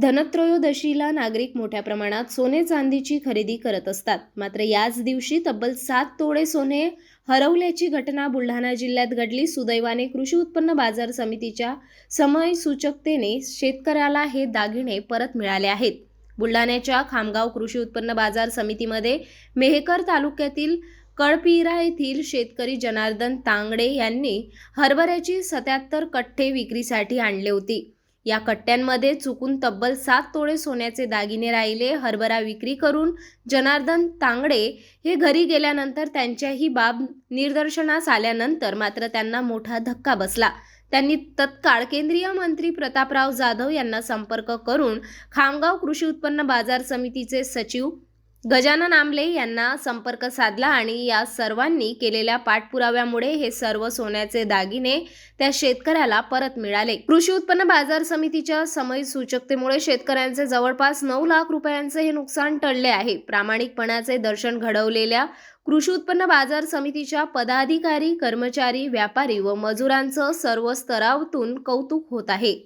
धनत्रयोदशीला नागरिक मोठ्या प्रमाणात सोने चांदीची खरेदी करत असतात. मात्र याच दिवशी तब्बल सात तोळे सोने हरवल्याची घटना बुलढाणा जिल्ह्यात घडली. सुदैवाने कृषी उत्पन्न बाजार समितीच्या समय सूचकतेने शेतकऱ्याला हे दागिने परत मिळाले आहेत. बुलढाण्याच्या खामगाव कृषी उत्पन्न बाजार समितीमध्ये मेहकर तालुक्यातील कळपिरा येथील शेतकरी जनार्दन तांगडे यांनी हरभऱ्याची सत्याहत्तर कठ्ठे विक्रीसाठी आणले होते. या कट्ट्यांमध्ये चुकून तब्बल सात तोळे सोन्याचे दागिने राहिले हरभरा विक्री करून जनार्दन तांगडे हे घरी गेल्यानंतर त्यांच्या ही बाब निदर्शनास आल्यानंतर मात्र त्यांना मोठा धक्का बसला. त्यांनी तत्काळ केंद्रीय मंत्री प्रतापराव जाधव यांना संपर्क करून खामगाव कृषी उत्पन्न बाजार समितीचे सचिव गजानन आमले यांना संपर्क साधला आणि या सर्वांनी केलेल्या पाठपुराव्यामुळे हे सर्व सोन्याचे दागिने त्या शेतकऱ्याला परत मिळाले. कृषी उत्पन्न बाजार समितीच्या समय सूचकतेमुळे शेतकऱ्यांचे जवळपास नऊ लाख रुपयांचे हे नुकसान टळले आहे. प्रामाणिकपणाचे दर्शन घडवलेल्या कृषी उत्पन्न बाजार समितीच्या पदाधिकारी कर्मचारी व्यापारी व मजुरांचं सर्व स्तरावतून कौतुक होत आहे.